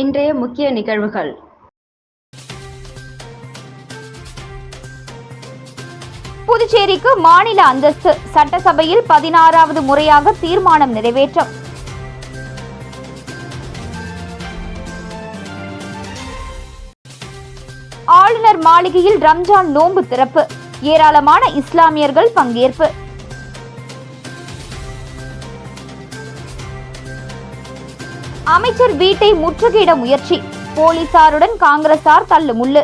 இன்றைய முக்கிய நிகழ்வுகள். புதுச்சேரிக்கு மாநில அந்தஸ்து. சட்டசபையில் பதினாறாவது முறையாக தீர்மானம் நிறைவேற்றம். ஆளுநர் மாளிகையில் ரம்ஜான் நோன்பு திறப்பு. ஏராளமான இஸ்லாமியர்கள் பங்கேற்பு. அமைச்சர் வீட்டை முற்றுகையிட முயற்சி. போலீசாருடன் காங்கிரசார் தள்ளுமுள்ளு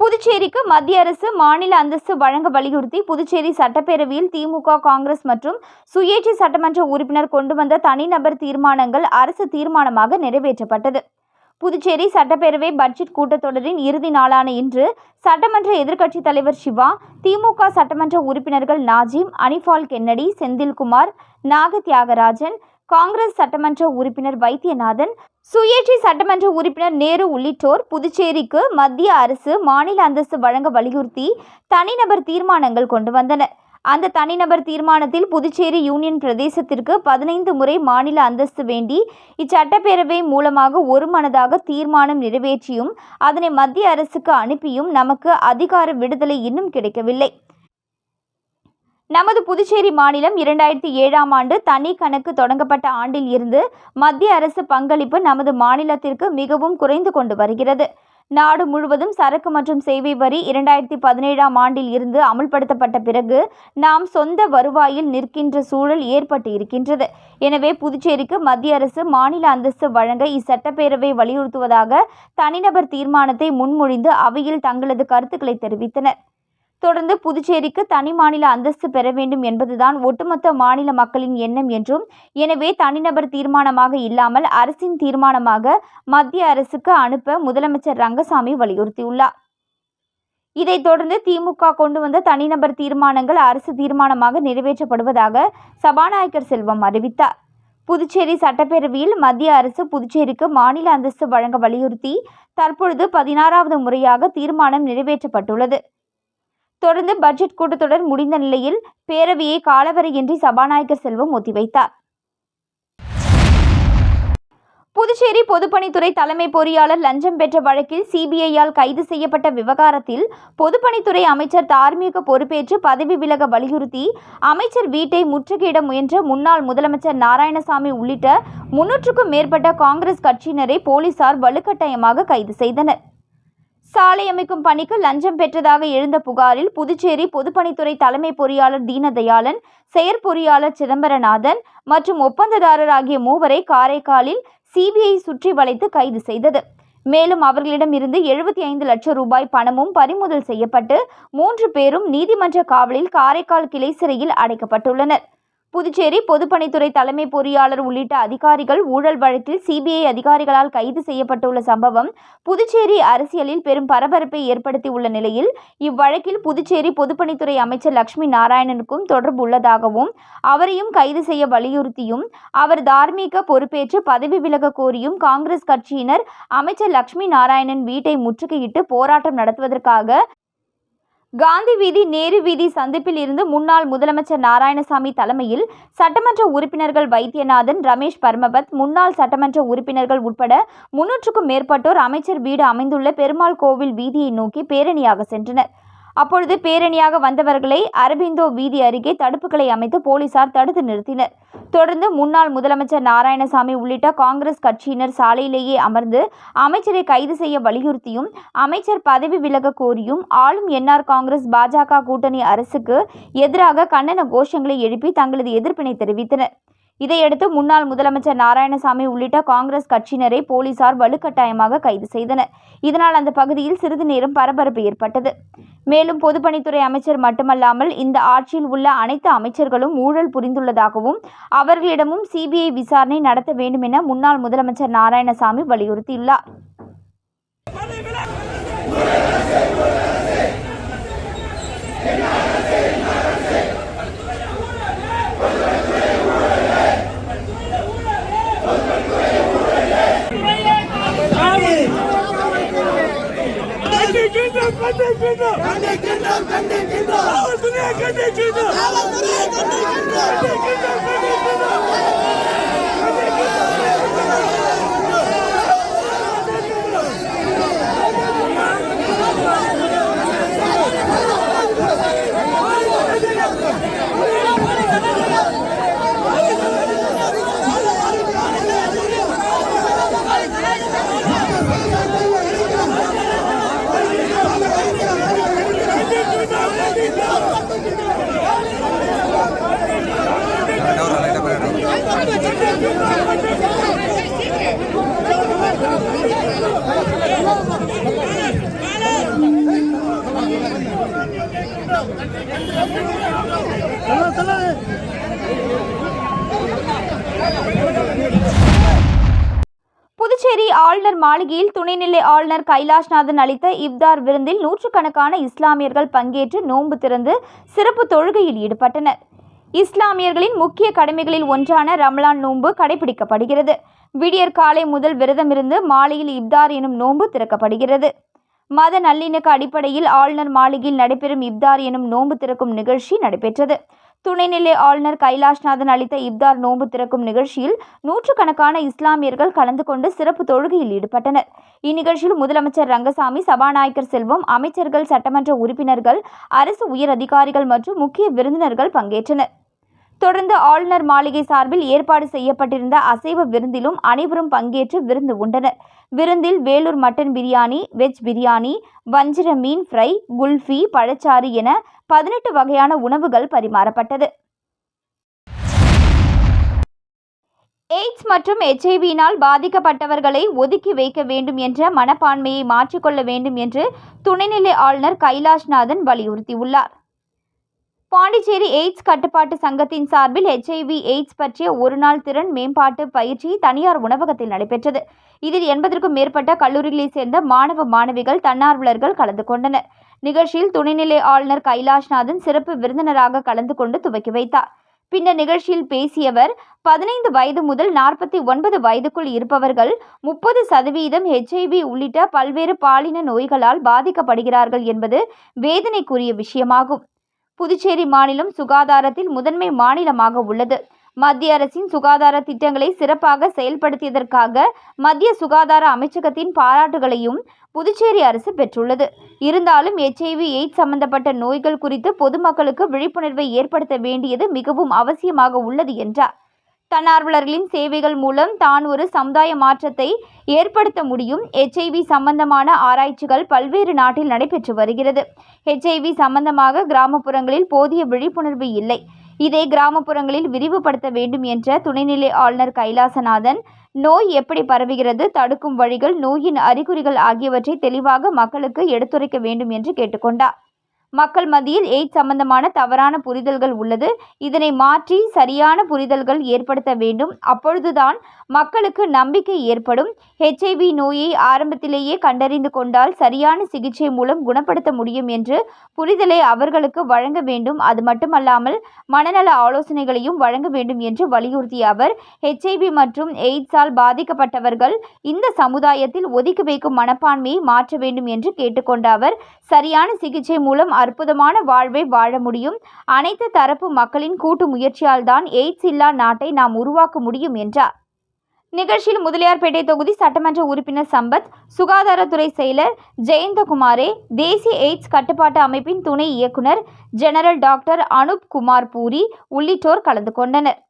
புதுச்சேரிக்கு மத்திய அரசு மாநில அந்தஸ்து வழங்க வலியுறுத்தி புதுச்சேரி சட்டப்பேரவையில் திமுக காங்கிரஸ் மற்றும் சுயேட்சை சட்டமன்ற உறுப்பினர் கொண்டு வந்த தனிநபர் தீர்மானங்கள் அரசு தீர்மானமாக நிறைவேற்றப்பட்டது. புதுச்சேரி சட்டப்பேரவை பட்ஜெட் கூட்டத்தொடரின் இறுதி நாளான இன்று சட்டமன்ற எதிர்க்கட்சித் தலைவர் சிவா திமுக சட்டமன்ற உறுப்பினர்கள் நாஜிம் அனிஃபால் கென்னடி செந்தில்குமார் நாக தியாகராஜன் காங்கிரஸ் சட்டமன்ற உறுப்பினர் வைத்தியநாதன் சுயேட்சை சட்டமன்ற உறுப்பினர் நேரு உள்ளிட்டோர் புதுச்சேரிக்கு மத்திய அரசு மாநில அந்தஸ்து வழங்க வலியுறுத்தி தனிநபர் தீர்மானங்கள் கொண்டு வந்தனர். அந்த தனிநபர் தீர்மானத்தில் புதுச்சேரி யூனியன் பிரதேசத்திற்கு பதினைந்து முறை மாநில அந்தஸ்து வேண்டி இச்சட்டப்பேரவை மூலமாக ஒருமனதாக தீர்மானம் நிறைவேற்றியும் அதனை மத்திய அரசுக்கு அனுப்பியும் நமக்கு அதிகார விடுதலை இன்னும் கிடைக்கவில்லை. நமது புதுச்சேரி மாநிலம் இரண்டாயிரத்தி ஏழாம் ஆண்டு தனி கணக்கு தொடங்கப்பட்ட ஆண்டில் இருந்து மத்திய அரசு பங்களிப்பு நமது மாநிலத்திற்கு மிகவும் குறைந்து கொண்டு வருகிறது. நாடு முழுவதும் சரக்கு மற்றும் சேவை வரி இரண்டாயிரத்தி பதினேழாம் ஆண்டில் இருந்து அமுல்படுத்தப்பட்ட பிறகு நாம் சொந்த வருவாயில் நிற்கின்ற சூழல் ஏற்பட்டு இருக்கின்றது. எனவே புதுச்சேரிக்கு மத்திய அரசு மாநில அந்தஸ்து வழங்க இச்சட்டப்பேரவை வலியுறுத்துவதாக தனிநபர் தீர்மானத்தை முன்மொழிந்து அவையில் தங்களது கருத்துக்களை தெரிவித்தனர். தொடர்ந்து புதுச்சேரிக்கு தனி மாநில அந்தஸ்து பெற வேண்டும் என்பதுதான் ஒட்டுமொத்த மாநில மக்களின் எண்ணம் என்றும் எனவே தனிநபர் தீர்மானமாக இல்லாமல் அரசின் தீர்மானமாக மத்திய அரசுக்கு அனுப்ப முதலமைச்சர் ரங்கசாமி வலியுறுத்தியுள்ளார். இதைத் தொடர்ந்து திமுக கொண்டு வந்த தனிநபர் தீர்மானங்கள் அரசு தீர்மானமாக நிறைவேற்றப்படுவதாக சபாநாயகர் செல்வம் அறிவித்தார். புதுச்சேரி சட்டப்பேரவையில் மத்திய அரசு புதுச்சேரிக்கு மாநில அந்தஸ்து வழங்க வலியுறுத்தி தற்பொழுது பதினாறாவது முறையாக தீர்மானம் நிறைவேற்றப்பட்டுள்ளது. தொடர்ந்து பட்ஜெட் கூட்டத்தொடர் முடிந்த நிலையில் பேரவையை காலவரையின்றி சபாநாயகர் செல்வம் ஒத்திவைத்தார். புதுச்சேரி பொதுப்பணித்துறை தலைமை பொறியாளர் லஞ்சம் பெற்ற வழக்கில் சிபிஐயால் கைது செய்யப்பட்ட விவகாரத்தில் பொதுப்பணித்துறை அமைச்சர் தார்மீக பொறுப்பேற்று பதவி விலக வலியுறுத்தி அமைச்சர் வீட்டை முற்றுகையிட முயன்ற முன்னாள் முதலமைச்சர் நாராயணசாமி உள்ளிட்ட முன்னூற்றுக்கும் மேற்பட்ட காங்கிரஸ் கட்சியினரை போலீசார் வலுக்கட்டாயமாக கைது செய்தனர். சாலை அமைக்கும் பணிக்கு லஞ்சம் பெற்றதாக எழுந்த புகாரில் புதுச்சேரி பொதுப்பணித்துறை தலைமை பொறியாளர் தீனதயாளன் செயற்பொறியாளர் சிதம்பரநாதன் மற்றும் ஒப்பந்ததாரர் ஆகிய மூவரை காரைக்காலில் சிபிஐ சுற்றி வளைத்து கைது செய்தது. மேலும் அவர்களிடம் இருந்து எழுபத்தி ஐந்து லட்சம் ரூபாய் பணமும் பறிமுதல் செய்யப்பட்டு மூன்று பேரும் நீதிமன்ற காவலில் காரைக்கால் கிளை சிறையில் அடைக்கப்பட்டுள்ளனர். புதுச்சேரி பொதுப்பணித்துறை தலைமை பொறியாளர் உள்ளிட்ட அதிகாரிகள் ஊழல் வழக்கில் சிபிஐ அதிகாரிகளால் கைது செய்யப்பட்டுள்ள சம்பவம் புதுச்சேரி அரசியலில் பெரும் பரபரப்பை ஏற்படுத்தியுள்ள நிலையில் இவ்வழக்கில் புதுச்சேரி பொதுப்பணித்துறை அமைச்சர் லட்சுமி நாராயணனுக்கும் தொடர்பு உள்ளதாகவும் அவரையும் கைது செய்ய வலியுறுத்தியும் அவர் தார்மீக பொறுப்பேற்று பதவி விலக கோரியும் காங்கிரஸ் கட்சியினர் அமைச்சர் லட்சுமி நாராயணன் வீட்டை முற்றுகையிட்டு போராட்டம் நடத்துவதற்காக காந்தி வீதி நேரு வீதி சந்திப்பில் இருந்து முன்னாள் முதலமைச்சர் நாராயணசாமி தலைமையில் சட்டமன்ற உறுப்பினர்கள் வைத்தியநாதன் ரமேஷ் பர்மபத் முன்னாள் சட்டமன்ற உறுப்பினர்கள் உட்பட முன்னூற்றுக்கும் மேற்பட்டோர் அமைச்சர் வீடு அமைந்துள்ள பெருமாள் கோவில் வீதியை நோக்கி பேரணியாக சென்றனர். அப்பொழுது பேரணியாக வந்தவர்களை அரபிந்தோ வீதி அருகே தடுப்புகளை அமைத்து போலீசார் தடுத்து நிறுத்தினர். தொடர்ந்து முன்னாள் முதலமைச்சர் நாராயணசாமி உள்ளிட்ட காங்கிரஸ் கட்சியினர் சாலையிலேயே அமர்ந்து அமைச்சரை கைது செய்ய வலியுறுத்தியும் அமைச்சர் பதவி விலக கோரியும் ஆளும் என்ஆர் காங்கிரஸ் பாஜக கூட்டணி அரசுக்கு எதிராக கண்டன கோஷங்களை எழுப்பி தங்களது எதிர்ப்பினை தெரிவித்தனர். இதையடுத்து முன்னாள் முதலமைச்சர் நாராயணசாமி உள்ளிட்ட காங்கிரஸ் கட்சியினரை போலீசார் வலுக்கட்டாயமாக கைது செய்தனர். இதனால் அந்த பகுதியில் சிறிது நேரம் பரபரப்பு ஏற்பட்டது. மேலும் பொதுப்பணித்துறை அமைச்சர் மட்டுமல்லாமல் இந்த ஆட்சியில் உள்ள அனைத்து அமைச்சர்களும் ஊழல் புரிந்துள்ளதாகவும் அவர்களிடமும் சிபிஐ விசாரணை நடத்த வேண்டும் என முன்னாள் முதலமைச்சர் நாராயணசாமி வலியுறுத்தியுள்ளார். கண்டிக்கின்றோம் கண்டிக்கின்றோம் காவல்துறையை கண்டிக்கின்றோம் காவல்துறையை கண்டிக்கின்றோம் புதுச்சேரி ஆளுநர் மாளிகையில் துணைநிலை ஆளுநர் கைலாஷ்நாதன் அளித்த இப்தார் விருந்தில் நூற்றுக்கணக்கான இஸ்லாமியர்கள் பங்கேற்று நோன்பு திறந்து சிறப்பு தொழுகையில் ஈடுபட்டனர். இஸ்லாமியர்களின் முக்கிய கடமைகளில் ஒன்றான ரம்லான் நோன்பு கடைபிடிக்கப்படுகிறது. விடியற் காலை முதல் விரதமிருந்து மாலையில் இப்தார் எனும் நோன்பு திறக்கப்படுகிறது. மத நல்லிணக்க அடிப்படையில் ஆளுநர் மாளிகையில் நடைபெறும் இப்தார் எனும் நோன்பு திறக்கும் நிகழ்ச்சி நடைபெற்றது. துணைநிலை ஆளுநர் கைலாஷ்நாதன் அளித்த இப்தார் நோன்பு திறக்கும் நிகழ்ச்சியில் நூற்றுக்கணக்கான இஸ்லாமியர்கள் கலந்து கொண்டு சிறப்பு தொழுகையில் ஈடுபட்டனர். இந்நிகழ்ச்சியில் முதலமைச்சர் ரங்கசாமி சபாநாயகர் செல்வம் அமைச்சர்கள் சட்டமன்ற உறுப்பினர்கள் அரசு உயர் அதிகாரிகள் மற்றும் முக்கிய விருந்தினர்கள் பங்கேற்றனர். தொடர்ந்து ஆளுநர் மாளிகை சார்பில் ஏற்பாடு செய்யப்பட்டிருந்த அசைவ விருந்திலும் அனைவரும் பங்கேற்று விருந்து உண்டனர். விருந்தில் வேலூர் மட்டன் பிரியாணி வெஜ் பிரியாணி வஞ்சிர மீன் ஃப்ரை குல்ஃபி பழச்சாறு என பதினெட்டு வகையான உணவுகள் பரிமாறப்பட்டது. எய்ட்ஸ் மற்றும் எச்ஐவியினால் பாதிக்கப்பட்டவர்களை ஒதுக்கி வைக்க வேண்டும் என்ற மனப்பான்மையை மாற்றிக்கொள்ள வேண்டும் என்று துணைநிலை ஆளுநர் கைலாஷ்நாதன் வலியுறுத்தியுள்ளார். பாண்டிச்சேரி எய்ட்ஸ் கட்டுப்பாட்டு சங்கத்தின் சார்பில் ஹெச்ஐவி எய்ட்ஸ் பற்றிய ஒருநாள் திறன் மேம்பாட்டு பயிற்சி தனியார் உணவகத்தில் நடைபெற்றது. இதில் எண்பதற்கும் மேற்பட்ட கல்லூரிகளைச் சேர்ந்த மாணவ மாணவிகள் தன்னார்வலர்கள் கலந்து கொண்டனர். நிகழ்ச்சியில் துணைநிலை ஆளுநர் கைலாஷ்நாதன் சிறப்பு விருந்தினராக கலந்து கொண்டு துவக்கி வைத்தார். பின்னர் நிகழ்ச்சியில் பேசியவர் பதினைந்து வயது முதல் நாற்பத்தி ஒன்பது வயதுக்குள் இருப்பவர்கள் முப்பது சதவீதம் ஹெச்ஐவி உள்ளிட்ட பல்வேறு பாலின நோய்களால் பாதிக்கப்படுகிறார்கள் என்பது வேதனைக்குரிய விஷயமாகும். புதுச்சேரி மாநிலம் சுகாதாரத்தில் முதன்மை மாநிலமாக உள்ளது. மத்திய அரசின் சுகாதார திட்டங்களை சிறப்பாக செயல்படுத்தியதற்காக மத்திய சுகாதார அமைச்சகத்தின் பாராட்டுகளையும் புதுச்சேரி அரசு பெற்றுள்ளது. இருந்தாலும் எச்ஐவி எய்ட்ஸ் சம்பந்தப்பட்ட நோய்கள் குறித்து பொதுமக்களுக்கு விழிப்புணர்வை ஏற்படுத்த வேண்டியது மிகவும் அவசியமாக உள்ளது என்றார். தன்னார்வலர்களின் சேவைகள் மூலம் தான் ஒரு சமுதாய மாற்றத்தை ஏற்படுத்த முடியும். ஹெச்ஐவி சம்பந்தமான ஆராய்ச்சிகள் பல்வேறு நாட்டில் நடைபெற்று வருகிறது. ஹெச்ஐவி சம்பந்தமாக கிராமப்புறங்களில் போதிய விழிப்புணர்வு இல்லை. இதை கிராமப்புறங்களில் விரிவுபடுத்த வேண்டும் என்ற துணைநிலை ஆளுநர் கைலாசநாதன் நோய் எப்படி பரவுகிறது தடுக்கும் வழிகள் நோயின் அறிகுறிகள் ஆகியவற்றை தெளிவாக மக்களுக்கு எடுத்துரைக்க வேண்டும் என்று கேட்டுக்கொண்டார். மக்கள் மத்தியில் எய்ட்ஸ் சம்பந்தமான தவறான புரிதல்கள் உள்ளது. இதனை மாற்றி சரியான புரிதல்கள் ஏற்படுத்த வேண்டும். அப்பொழுதுதான் மக்களுக்கு நம்பிக்கை ஏற்படும். ஹெச்ஐவி நோயை ஆரம்பத்திலேயே கண்டறிந்து கொண்டால் சரியான சிகிச்சை மூலம் குணப்படுத்த முடியும் என்று புரிதலை அவர்களுக்கு வழங்க வேண்டும். அது மட்டுமல்லாமல் மனநல ஆலோசனைகளையும் வழங்க வேண்டும் என்று வலியுறுத்திய அவர் ஹெச்ஐவி மற்றும் எய்ட்ஸால் பாதிக்கப்பட்டவர்கள் இந்த சமுதாயத்தில் ஒதுக்கி வைக்கும் மனப்பான்மையை மாற்ற வேண்டும் என்று கேட்டுக்கொண்ட அவர் சரியான சிகிச்சை மூலம் அற்புதமான வாழ்வை வாழ முடியும். அனைத்து தரப்பு மக்களின் கூட்டு முயற்சியால் தான் எய்ட்ஸ் இல்லா நாட்டை நாம் உருவாக்க முடியும் என்றார். நிகழ்ச்சியில் முதலியார்பேட்டை தொகுதி சட்டமன்ற உறுப்பினர் சம்பத் சுகாதாரத்துறை செயலர் ஜெயந்தகுமாரே தேசிய எய்ட்ஸ் கட்டுப்பாட்டு அமைப்பின் துணை இயக்குனர் ஜெனரல் டாக்டர் அனுப் குமார் பூரி உள்ளிட்டோர் கலந்து கொண்டனர்.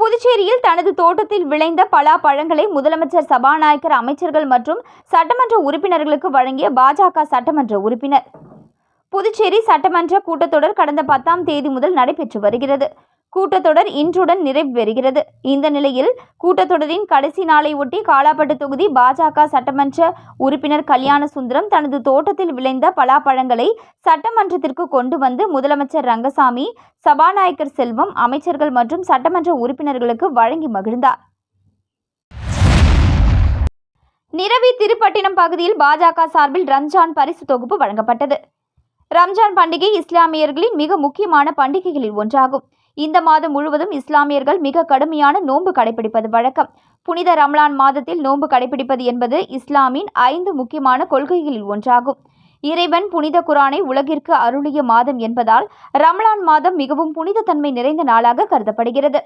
புதுச்சேரியில் தனது தோட்டத்தில் விளைந்த பலா பழங்களை முதலமைச்சர் சபாநாயகர் அமைச்சர்கள் மற்றும் சட்டமன்ற உறுப்பினர்களுக்கு வழங்கிய பாஜக சட்டமன்ற உறுப்பினர். புதுச்சேரி சட்டமன்ற கூட்டத்தொடர் கடந்த பத்தாம் தேதி முதல் நடைபெற்று வருகிறது. கூட்டத்தொடர் இன்றுடன் நிறைவு பெறுகிறது இந்த நிலையில் கூட்டத்தொடரின் கடைசி நாளை ஒட்டி காலாப்பட்டு தொகுதி பாஜக சட்டமன்ற உறுப்பினர் கல்யாண சுந்தரம் தனது தோட்டத்தில் விளைந்த பலாப்பழங்களை சட்டமன்றத்திற்கு கொண்டு வந்து முதலமைச்சர் ரங்கசாமி சபாநாயகர் செல்வம் அமைச்சர்கள் மற்றும் சட்டமன்ற உறுப்பினர்களுக்கு வழங்கி மகிழ்ந்தார். நிரவி திருப்பட்டினம் பகுதியில் பாஜக சார்பில் ரம்ஜான் பரிசு தொகுப்பு வழங்கப்பட்டது. ரம்ஜான் பண்டிகை இஸ்லாமியர்களின் மிக முக்கியமான பண்டிகைகளில் ஒன்றாகும். இந்த மாதம் முழுவதும் இஸ்லாமியர்கள் மிக கடுமையான நோன்பு கடைபிடிப்பது வழக்கம். புனித ரம்லான் மாதத்தில் நோன்பு கடைபிடிப்பது என்பது இஸ்லாமின் ஐந்து முக்கியமான கொள்கைகளில் ஒன்றாகும். இறைவன் புனித குரானை உலகிற்கு அருளிய மாதம் என்பதால் ரம்லான் மாதம் மிகவும் புனித தன்மை நிறைந்த நாளாக கருதப்படுகிறது.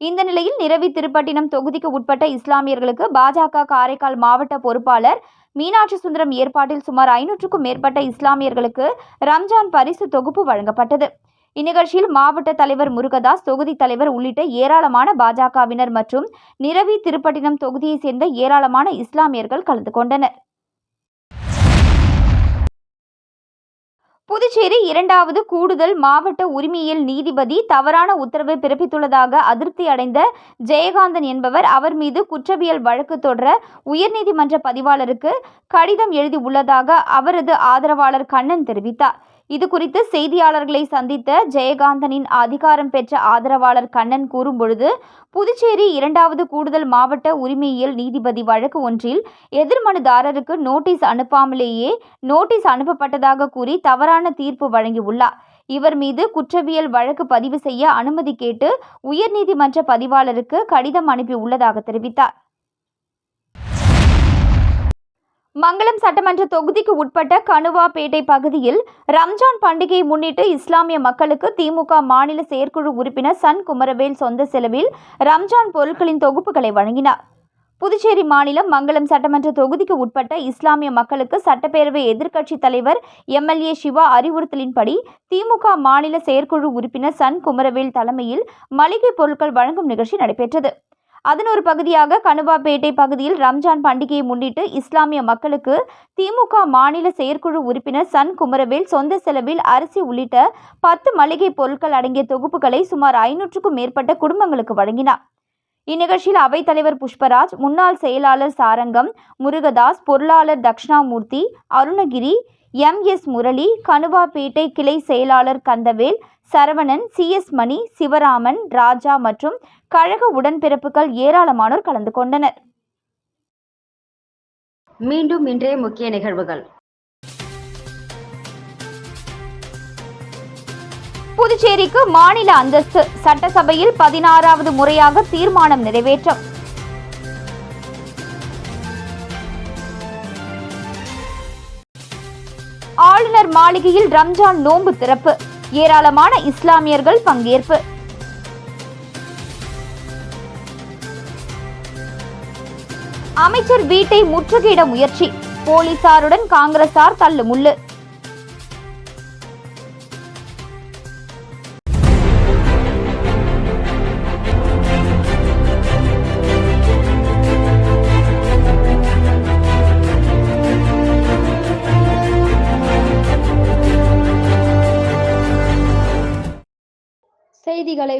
இந்த நிலையில் நிரவி திருப்பட்டினம் தொகுதிக்கு உட்பட்ட இஸ்லாமியர்களுக்கு பாஜக காரைக்கால் மாவட்ட பொறுப்பாளர் மீனாட்சி சுந்தரம் ஏற்பாட்டில் சுமார் ஐநூற்றுக்கும் மேற்பட்ட இஸ்லாமியர்களுக்கு ரம்ஜான் பரிசு தொகுப்பு வழங்கப்பட்டது. இந்நிகழ்ச்சியில் மாவட்ட தலைவர் முருகதாஸ் தொகுதி தலைவர் உள்ளிட்ட ஏராளமான பாஜகவினர் மற்றும் நிரவி திருப்பட்டினம் தொகுதியைச் சேர்ந்த ஏராளமான இஸ்லாமியர்கள் கலந்து கொண்டனர். புதுச்சேரி இரண்டாவது கூடுதல் மாவட்ட உரிமையியல் நீதிபதி தவறான உத்தரவு பிறப்பித்துள்ளதாக அதிருப்தி அடைந்த ஜெயகாந்தன் என்பவர் அவர் மீது குற்றவியல் வழக்கு தொடர உயர்நீதிமன்ற பதிவாளருக்கு கடிதம் எழுதி உள்ளதாக அவரது ஆதரவாளர் கண்ணன் தெரிவித்தார். இது குறித்து செய்தியாளர்களை சந்தித்த ஜெயகாந்தனின் அதிகாரம் பெற்ற ஆதரவாளர் கண்ணன் கூறும்பொழுது புதுச்சேரி இரண்டாவது கூடுதல் மாவட்ட உரிமையியல் நீதிபதி வழக்கு ஒன்றில் எதிர்மனுதாரருக்கு நோட்டீஸ் அனுப்பாமலேயே நோட்டீஸ் அனுப்பப்பட்டதாக கூறி தவறான தீர்ப்பு வழங்கியுள்ளார். இவர் மீது குற்றவியல் வழக்கு பதிவு செய்ய அனுமதி கேட்டு உயர்நீதிமன்ற பதிவாளருக்கு கடிதம் அனுப்பியுள்ளதாக தெரிவித்தார். மங்களம் சட்டமன்ற தொகுதிக்கு உட்பட்ட கணுவாப்பேட்டை பகுதியில் ரம்ஜான் பண்டிகையை முன்னிட்டு இஸ்லாமிய மக்களுக்கு திமுக மாநில செயற்குழு உறுப்பினர் சன் குமரவேல் சொந்த செலவில் ரம்ஜான் பொருட்களின் தொகுப்புகளை வழங்கினார். புதுச்சேரி மாநிலம் மங்களம் சட்டமன்ற தொகுதிக்கு உட்பட்ட இஸ்லாமிய மக்களுக்கு சட்டப்பேரவை எதிர்க்கட்சித் தலைவர் எம்எல்ஏ சிவா அறிவுறுத்தலின்படி திமுக மாநில செயற்குழு உறுப்பினர் சன் குமரவேல் தலைமையில் மளிகை பொருட்கள் வழங்கும் நிகழ்ச்சி நடைபெற்றது. அதன் ஒரு பகுதியாக கணுவாப்பேட்டை பகுதியில் ரம்ஜான் பண்டிகையை முன்னிட்டு இஸ்லாமிய மக்களுக்கு திமுக மாநில செயற்குழு உறுப்பினர் சன் குமரவேல் சொந்த செலவில் அரிசி உள்ளிட்ட பத்து மளிகை பொருட்கள் அடங்கிய தொகுப்புகளை சுமார் ஐநூற்றுக்கும் மேற்பட்ட குடும்பங்களுக்கு வழங்கினார். இந்நிகழ்ச்சியில் அவைத்தலைவர் புஷ்பராஜ் முன்னாள் செயலாளர் சாரங்கம் முருகதாஸ் பொருளாளர் தக்ஷணாமூர்த்தி அருணகிரி எம் எஸ் முரளி கணுவாப்பேட்டை கிளை செயலாளர் கந்தவேல் சரவணன் சி எஸ் மணி சிவராமன் ராஜா மற்றும் கழக உடன்பிறப்புகள் ஏராளமானோர் கலந்து கொண்டனர். மீண்டும் இன்றைய முக்கிய நிகழ்வுகள். புதுச்சேரிக்கு மாநில அந்தஸ்து. சட்டசபையில் பதினாறாவது முறையாக தீர்மானம் நிறைவேற்றம். மாளிகையில் ரம்ஜான் நோன்பு திறப்பு. ஏராளமான இஸ்லாமியர்கள் பங்கேற்பு. அமைச்சர் வீட்டை முற்றுகையிட முயற்சி. போலீசாருடன் காங்கிரசார் தள்ளுமுள்ளு.